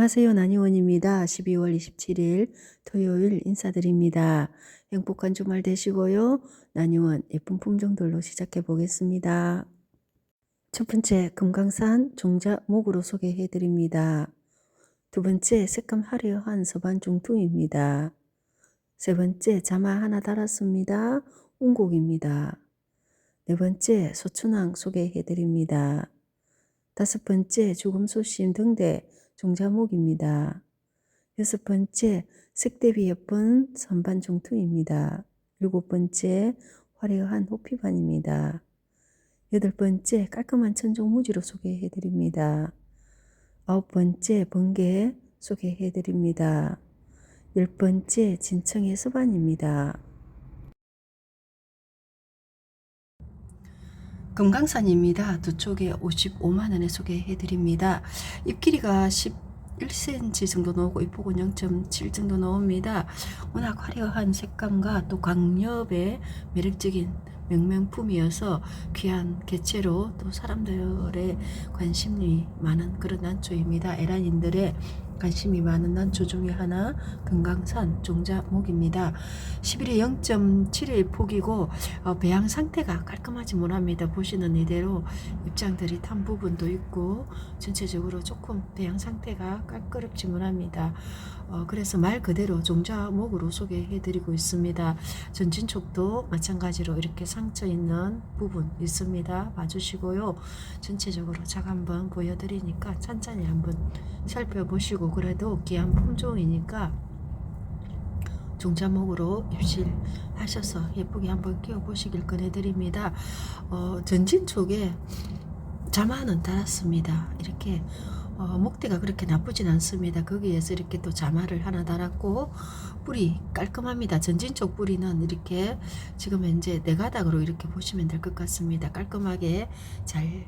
안녕하세요. 난이원입니다. 12월 27일 토요일 인사드립니다. 행복한 주말 되시고요. 난이원 예쁜 품종들로 시작해 보겠습니다. 첫 번째 금강산 종자 목으로 소개해 드립니다. 두 번째 색감 화려한 서반 중퉁입니다. 세 번째 자마 하나 달았습니다. 운곡입니다. 네 번째 소춘왕 소개해 드립니다. 다섯 번째 죽음 소심 등대 종자목입니다. 여섯 번째 색대비 예쁜 선반 중퉁입니다. 일곱 번째 화려한 호피반입니다. 여덟 번째 깔끔한 천종 무지로 소개해 드립니다. 아홉 번째 번개 소개해 드립니다. 열 번째 진청의 서반입니다. 금강산입니다. 두 쪽에 55만원에 소개해 드립니다. 잎 길이가 11cm 정도 나오고 잎폭은 0.7 정도 나옵니다. 워낙 화려한 색감과 또 광엽의 매력적인 명명품이어서 귀한 개체로 또 사람들의 관심이 많은 그런 난초입니다. 에란인들의 관심이 많은 난초 중에 하나 금강산 종자목입니다. 11일 0.7일 폭이고 어, 배양 상태가 깔끔하지 못합니다. 보시는 이대로 입장들이 탄 부분도 있고 전체적으로 조금 배양 상태가 깔끔지 못합니다. 어, 그래서 말 그대로 종자목으로 소개해 드리고 있습니다. 전진촉도 마찬가지로 이렇게 상처 있는 부분 있습니다. 봐주시고요. 전체적으로 작 한번 보여드리니까 천천히 한번 살펴보시고 그래도 귀한 품종이니까 종자목으로 입실하셔서 예쁘게 한번 끼워 보시길 권해드립니다. 어, 전진 쪽에 자마는 달았습니다. 이렇게 어, 목대가 그렇게 나쁘진 않습니다. 거기에서 이렇게 또 자마를 하나 달았고 뿌리 깔끔합니다. 전진 쪽 뿌리는 이렇게 지금 현재 네 가닥으로 이렇게 보시면 될 것 같습니다. 깔끔하게 잘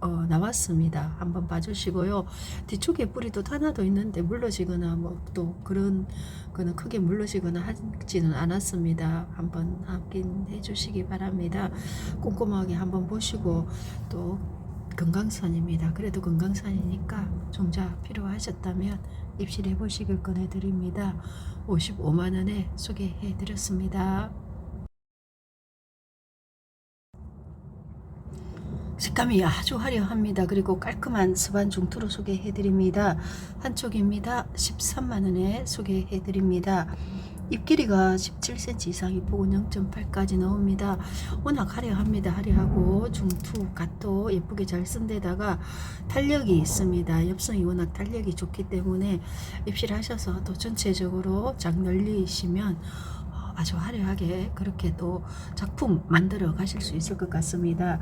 어, 나왔습니다. 한번 봐주시고요. 뒤쪽에 뿌리도 하나도 있는데 물러지거나 뭐 또 그런 거는 크게 물러지거나 하지는 않았습니다. 한번 확인해 주시기 바랍니다. 꼼꼼하게 한번 보시고 또 건강산입니다. 그래도 건강산이니까 종자 필요하셨다면 입실해 보시길 권해드립니다. 55만원에 소개해 드렸습니다. 색감이 아주 화려합니다. 그리고 깔끔한 스반 중투로 소개해 드립니다. 한쪽입니다. 13만원에 소개해 드립니다. 잎 길이가 17cm 이상 잎폭은 0.8까지 나옵니다. 워낙 화려합니다. 화려하고 중투 갓도 예쁘게 잘 쓴 데다가 탄력이 있습니다. 엽성이 워낙 탄력이 좋기 때문에 입실하셔서 또 전체적으로 장 널리시면 아주 화려하게 그렇게 또 작품 만들어 가실 수 있을 것 같습니다.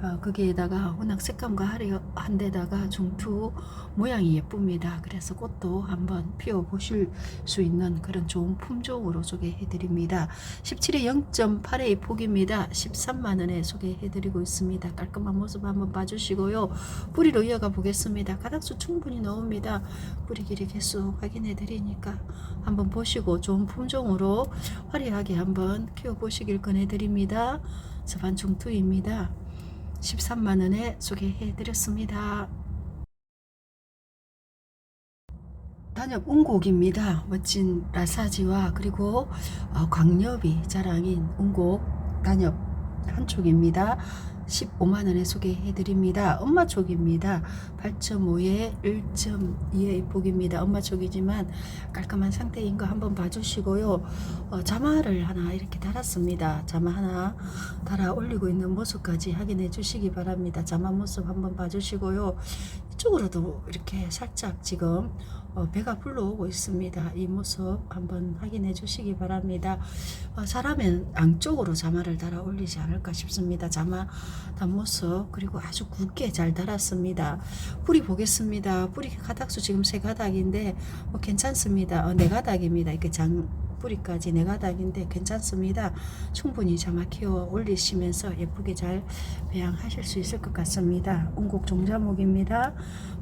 어, 거기에다가 워낙 색감과 화려한 데다가 중투 모양이 예쁩니다. 그래서 꽃도 한번 피워 보실 수 있는 그런 좋은 품종으로 소개해 드립니다. 17에 0.8의 폭입니다. 13만 원에 소개해 드리고 있습니다. 깔끔한 모습 한번 봐주시고요. 뿌리로 이어가 보겠습니다. 가닥수 충분히 나옵니다. 뿌리 길이 개수 확인해 드리니까 한번 보시고 좋은 품종으로 화려하게 한번 키워보시길 권해드립니다. 서반 중투입니다. 13만원에 소개해 드렸습니다. 단엽 운곡입니다. 멋진 라사지와 그리고 어, 광엽이 자랑인 운곡 단엽 한쪽입니다. 15만원에 소개해 드립니다. 엄마 쪽입니다. 8.5에 1.2의 폭입니다. 엄마 쪽이지만 깔끔한 상태인 거 한번 봐주시고요. 어, 자마를 하나 이렇게 달았습니다. 자마 하나 달아 올리고 있는 모습까지 확인해 주시기 바랍니다. 자마 모습 한번 봐주시고요. 이쪽으로도 이렇게 살짝 지금 어, 배가 불러오고 있습니다. 이 모습 한번 확인해 주시기 바랍니다. 어, 사람은 양쪽으로 자마를 달아 올리지 않을까 싶습니다. 자마 단모습 그리고 아주 굵게 잘 달았습니다. 뿌리 보겠습니다. 뿌리 가닥수 지금 세 가닥인데 뭐 괜찮습니다. 어, 네 가닥입니다. 이렇게 장 뿌리까지 네 가닥인데 괜찮습니다. 충분히 자마 키워 올리시면서 예쁘게 잘 배양하실 수 있을 것 같습니다. 온곡 종자목입니다.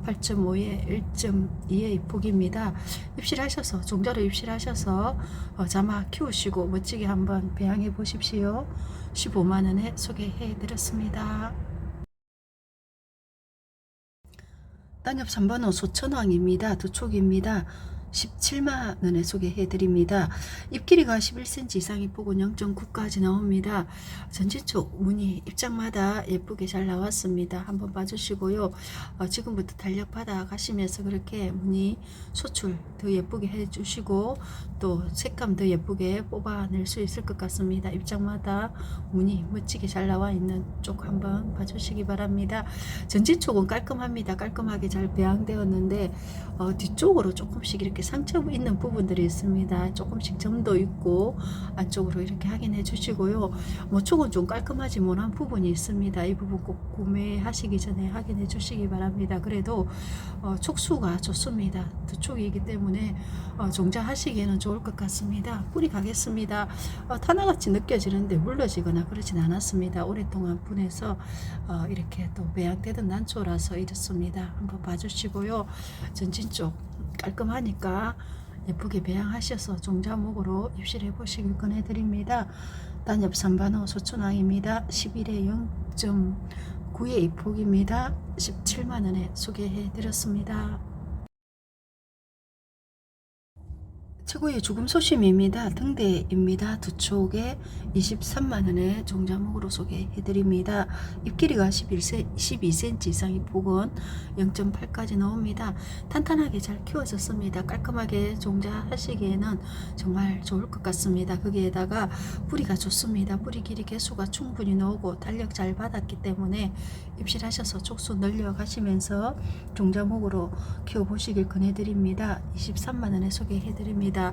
8.5에 1.2의 폭입니다. 입실하셔서 종자로 입실하셔서 어, 자마 키우시고 멋지게 한번 배양해 보십시오. 15만원에 소개해 드렸습니다. 단엽 3번호 소천왕입니다. 두 촉입니다. 17만 원에 소개해 드립니다. 입 길이가 11cm 이상이 폭은 0.9까지 나옵니다. 전진 쪽 무늬 입장마다 예쁘게 잘 나왔습니다. 한번 봐주시고요. 어, 지금부터 달력 받아 가시면서 그렇게 무늬 소출 더 예쁘게 해주시고 또 색감 더 예쁘게 뽑아낼 수 있을 것 같습니다. 입장마다 무늬 멋지게 잘 나와 있는 쪽 한번 봐주시기 바랍니다. 전진 쪽은 깔끔합니다. 깔끔하게 잘 배양되었는데 어, 뒤쪽으로 조금씩 이렇게 상처 있는 부분들이 있습니다. 조금씩 점도 있고 안쪽으로 이렇게 확인해 주시고요. 뭐 쪽은 좀 깔끔하지 못한 부분이 있습니다. 이 부분 꼭 구매하시기 전에 확인해 주시기 바랍니다. 그래도 어, 촉수가 좋습니다. 두 촉이기 때문에 어, 종자하시기에는 좋을 것 같습니다. 뿌리 가겠습니다. 어, 타나같이 느껴지는데 물러지거나 그러진 않았습니다. 오랫동안 분해서 어, 이렇게 또 배양되던 난초라서 이렇습니다. 한번 봐주시고요. 전진 쪽 깔끔하니까 예쁘게 배양하셔서 종자목으로 입실해 보시길 권해드립니다. 단엽 3반호 소춘왕입니다. 11에 0.9의 입폭입니다. 17만원에 소개해 드렸습니다. 최고의 죽음 소심입니다. 등대입니다. 두 촉에 23만원에 종자목으로 소개해드립니다. 입길이가 11세, 12cm 이상이 폭은 0.8까지 나옵니다. 탄탄하게 잘 키워졌습니다. 깔끔하게 종자하시기에는 정말 좋을 것 같습니다. 거기에다가 뿌리가 좋습니다. 뿌리 길이 개수가 충분히 나오고 탄력 잘 받았기 때문에 입실하셔서 촉수 늘려가시면서 종자목으로 키워보시길 권해드립니다. 23만원에 소개해드립 니다.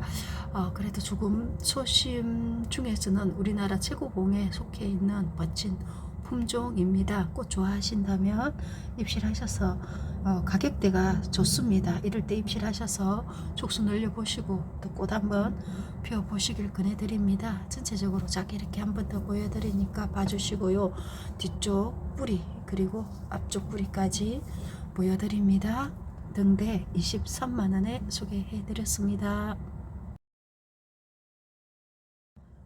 어, 그래도 조금 소심 중에서는 우리나라 최고봉에 속해 있는 멋진 품종입니다. 꽃 좋아하신다면 입실하셔서 어, 가격대가 좋습니다. 이럴 때 입실하셔서 촉수 늘려보시고 또 꽃 한번 피워보시길 권해드립니다. 전체적으로 작게 이렇게 한 번 더 보여드리니까 봐주시고요. 뒤쪽 뿌리 그리고 앞쪽 뿌리까지 보여드립니다. 등대 23만원에 소개해드렸습니다.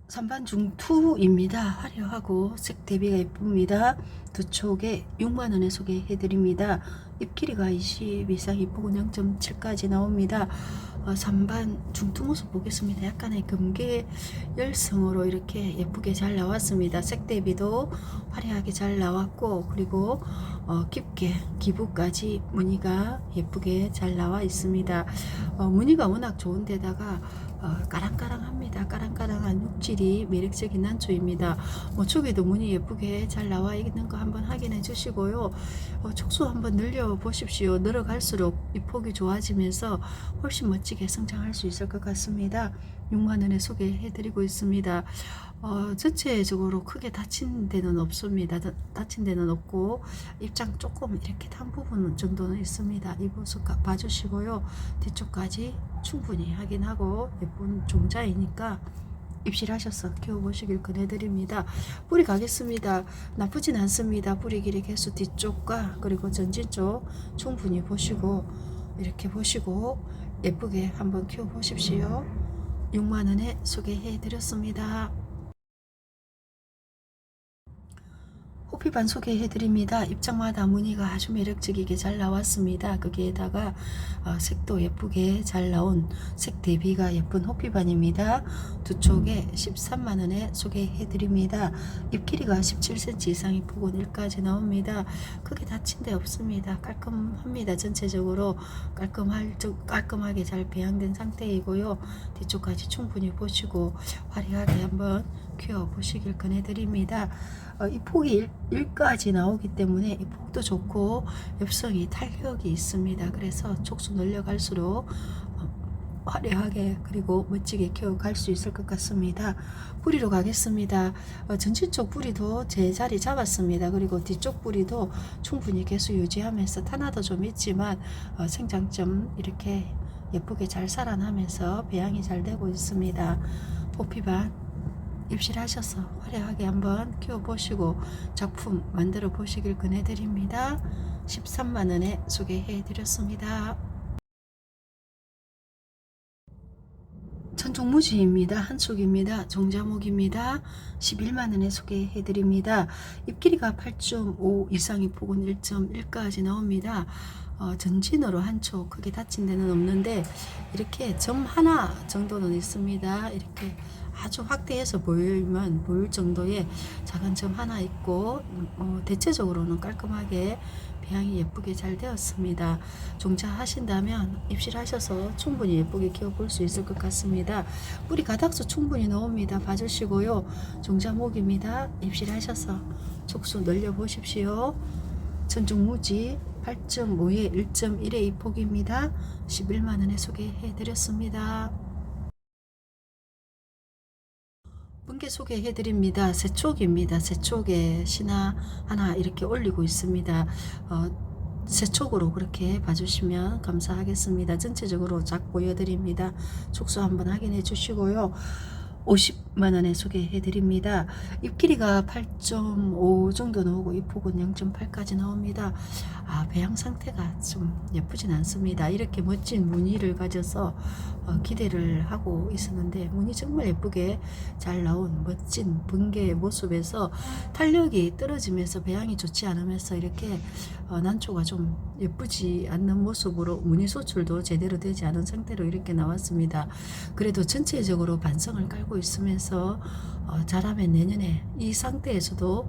선반 중투입니다. 화려하고 색 대비가 예쁩니다. 두 촉에 6만원에 소개해드립니다. 입 길이가 20 이상 입폭은 0.7까지 나옵니다. 어, 선반 중투 모습 보겠습니다. 약간의 금계 열성으로 이렇게 예쁘게 잘 나왔습니다. 색 대비도 화려하게 잘 나왔고 그리고 어, 깊게 기부까지 무늬가 예쁘게 잘 나와 있습니다. 어, 무늬가 워낙 좋은 데다가 어, 까랑까랑합니다. 까랑까랑한 육질이 매력적인 난초입니다. 뭐 쪽에도 무늬 예쁘게 잘 나와 있는 거 한번 확인해 주시고요. 어, 촉수 한번 늘려 보십시오. 늘어갈수록 이 폭이 좋아지면서 훨씬 멋지게 성장할 수 있을 것 같습니다. 6만 원에 소개해 드리고 있습니다. 어, 전체적으로 크게 다친 데는 없습니다. 다- 다 친 데는 없고 입장 조금 이렇게 탄 부분 정도는 있습니다. 이 모습 가- 봐주시고요. 뒤쪽까지 충분히 확인하고 예쁜 종자이니까 입실하셔서 키워보시길 권해드립니다. 뿌리 가겠습니다. 나쁘진 않습니다. 뿌리 길이 개수 뒤쪽과 그리고 전진 쪽 충분히 보시고 이렇게 보시고 예쁘게 한번 키워보십시오. 6만원에 소개해드렸습니다. 호피반 소개해드립니다. 입장마다 무늬가 아주 매력적이게 잘 나왔습니다. 거기에다가 어, 색도 예쁘게 잘 나온 색 대비가 예쁜 호피반입니다. 두 촉에 13만원에 소개해드립니다. 입 길이가 17cm 이상이 폭은 1까지 나옵니다. 크게 다친 데 없습니다. 깔끔합니다. 전체적으로 깔끔할, 적- 깔끔하게 잘 배양된 상태이고요. 뒤쪽까지 충분히 보시고 화려하게 한번 키워보시길 권해드립니다. 어, 이 폭이 1, 까지 나오기 때문에 이 폭도 좋고 엽성이 탄력이 있습니다. 그래서 촉수 늘려갈수록 어, 화려하게 그리고 멋지게 키워갈 수 있을 것 같습니다. 뿌리로 가겠습니다. 어, 전진 쪽 뿌리도 제 자리 잡았습니다. 그리고 뒤쪽 뿌리도 충분히 개수 유지하면서 탄화도 좀 있지만 어, 생장점 이렇게 예쁘게 잘 살아나면서 배양이 잘 되고 있습니다. 포피반 입실하셔서 화려하게 한번 키워보시고 작품 만들어 보시길 권해드립니다. 13만원에 소개해드렸습니다. 천종무지입니다. 한쪽입니다. 정자목입니다. 11만원에 소개해드립니다. 입길이가 8.5 이상이 폭은 1.1까지 나옵니다. 어, 전진으로 한쪽 크게 다친 데는 없는데 이렇게 점 하나 정도는 있습니다. 이렇게 아주 확대해서 보이면 보일 정도의 작은 점 하나 있고 어, 대체적으로는 깔끔하게 배양이 예쁘게 잘 되었습니다. 종자하신다면 입실하셔서 충분히 예쁘게 키워볼 수 있을 것 같습니다. 뿌리 가닥수 충분히 나옵니다. 봐주시고요. 종자목입니다. 입실하셔서 촉수 늘려보십시오. 천중무지 8.5에 1.1의 이 폭입니다. 11만원에 소개해드렸습니다. 분개 소개해드립니다. 세촉입니다. 세촉에 신화 하나 이렇게 올리고 있습니다. 어, 세촉으로 그렇게 봐주시면 감사하겠습니다. 전체적으로 작 보여드립니다. 촉수 한번 확인해 주시고요. 50만 원에 소개해 드립니다. 잎 길이가 8.5 정도 나오고 잎 폭은 0.8까지 나옵니다. 아, 배양 상태가 좀 예쁘진 않습니다. 이렇게 멋진 무늬를 가져서 어, 기대를 하고 있었는데 무늬 정말 예쁘게 잘 나온 멋진 번개의 모습에서 탄력이 떨어지면서 배양이 좋지 않으면서 이렇게 어, 난초가 좀 예쁘지 않는 모습으로 무늬 소출도 제대로 되지 않은 상태로 이렇게 나왔습니다. 그래도 전체적으로 반성을 깔고 있으면서 어, 잘하면 내년에 이 상태에서도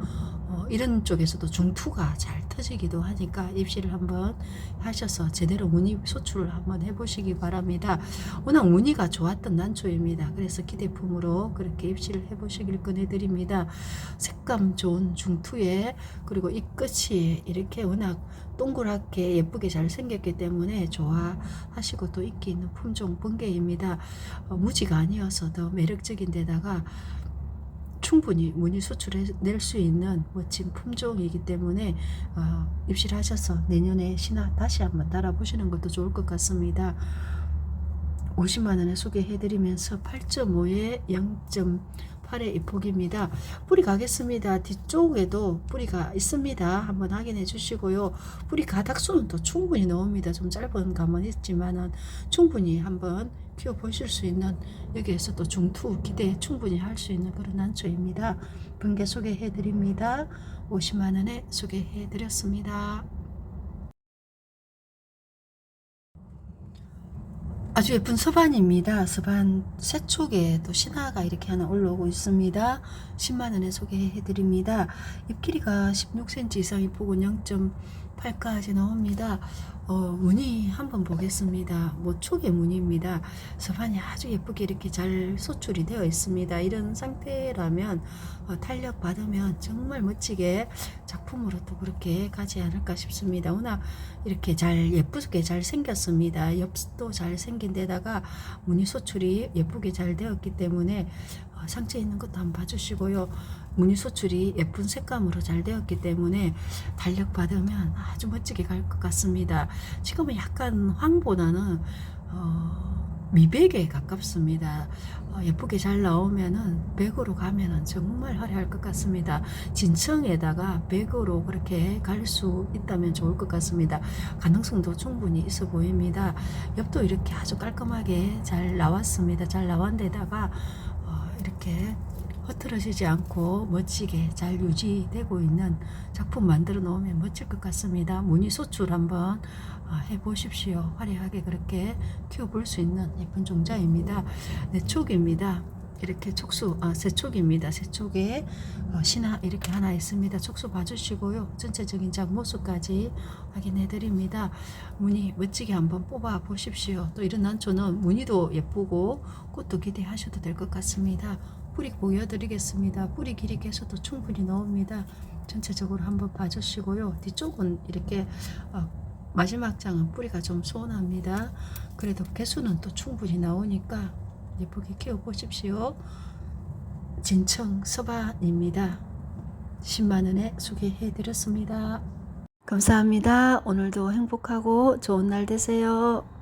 어, 이런 쪽에서도 중투가 잘 터지기도 하니까 입시를 한번 하셔서 제대로 무늬 소출을 한번 해보시기 바랍니다. 워낙 무늬가 좋았던 난초입니다. 그래서 기대품으로 그렇게 입시를 해보시길 권해드립니다. 색감 좋은 중투에 그리고 이 끝이 이렇게 워낙 동그랗게 예쁘게 잘 생겼기 때문에 좋아하시고 또 인기 있는 품종 번개입니다. 어, 무지가 아니어서 더 매력적인 데다가 충분히 무늬 수출해낼 수 있는 멋진 품종이기 때문에 어, 입실하셔서 내년에 신화 다시 한번 달아보시는 것도 좋을 것 같습니다. 50만 원에 소개해드리면서 8.5에 0.8의 입폭입니다. 뿌리 가겠습니다. 뒤쪽에도 뿌리가 있습니다. 한번 확인해 주시고요. 뿌리 가닥수는 또 충분히 나옵니다. 좀 짧은 감은 있지만은 충분히 한번 키워 보실 수 있는 여기에서 또 중투 기대 충분히 할 수 있는 그런 난초입니다. 번개 소개해 드립니다. 50만 원에 소개해 드렸습니다. 아주 예쁜 서반입니다. 서반 세촉에 또 신화가 이렇게 하나 올라오고 있습니다. 10만 원에 소개해 드립니다. 잎 길이가 16cm 이상 잎 폭은 0.8까지 나옵니다. 어, 무늬 한번 보겠습니다. 모촉의 무늬입니다. 서반이 아주 예쁘게 이렇게 잘 소출이 되어 있습니다. 이런 상태라면 어, 탄력 받으면 정말 멋지게 작품으로 또 그렇게 가지 않을까 싶습니다. 워낙 이렇게 잘 예쁘게 잘 생겼습니다. 엽도 잘 생긴 데다가 무늬 소출이 예쁘게 잘 되었기 때문에 어, 상체 있는 것도 한번 봐주시고요. 무늬 소출이 예쁜 색감으로 잘 되었기 때문에 달력 받으면 아주 멋지게 갈 것 같습니다. 지금은 약간 황보다는 어, 미백에 가깝습니다. 어, 예쁘게 잘 나오면은 백으로 가면은 정말 화려할 것 같습니다. 진청에다가 백으로 그렇게 갈 수 있다면 좋을 것 같습니다. 가능성도 충분히 있어 보입니다. 옆도 이렇게 아주 깔끔하게 잘 나왔습니다. 잘 나온 데다가 어, 이렇게 흐트러지지 않고 멋지게 잘 유지되고 있는 작품 만들어 놓으면 멋질 것 같습니다. 무늬 소출 한번 어, 해보십시오. 화려하게 그렇게 키워볼 수 있는 예쁜 종자입니다. 네 촉입니다. 이렇게 촉수, 아, 세촉입니다. 세촉에 어, 신화 이렇게 하나 있습니다. 촉수 봐주시고요. 전체적인 작 모습까지 확인해 드립니다. 무늬 멋지게 한번 뽑아 보십시오. 또 이런 난초는 무늬도 예쁘고 꽃도 기대하셔도 될 것 같습니다. 뿌리 보여드리겠습니다. 뿌리 길이 개수도 충분히 나옵니다. 전체적으로 한번 봐주시고요. 뒤쪽은 이렇게 어, 마지막 장은 뿌리가 좀 소원합니다. 그래도 개수는 또 충분히 나오니까 예쁘게 키워보십시오. 진청 서반입니다. 10만원에 소개해드렸습니다. 감사합니다. 오늘도 행복하고 좋은 날 되세요.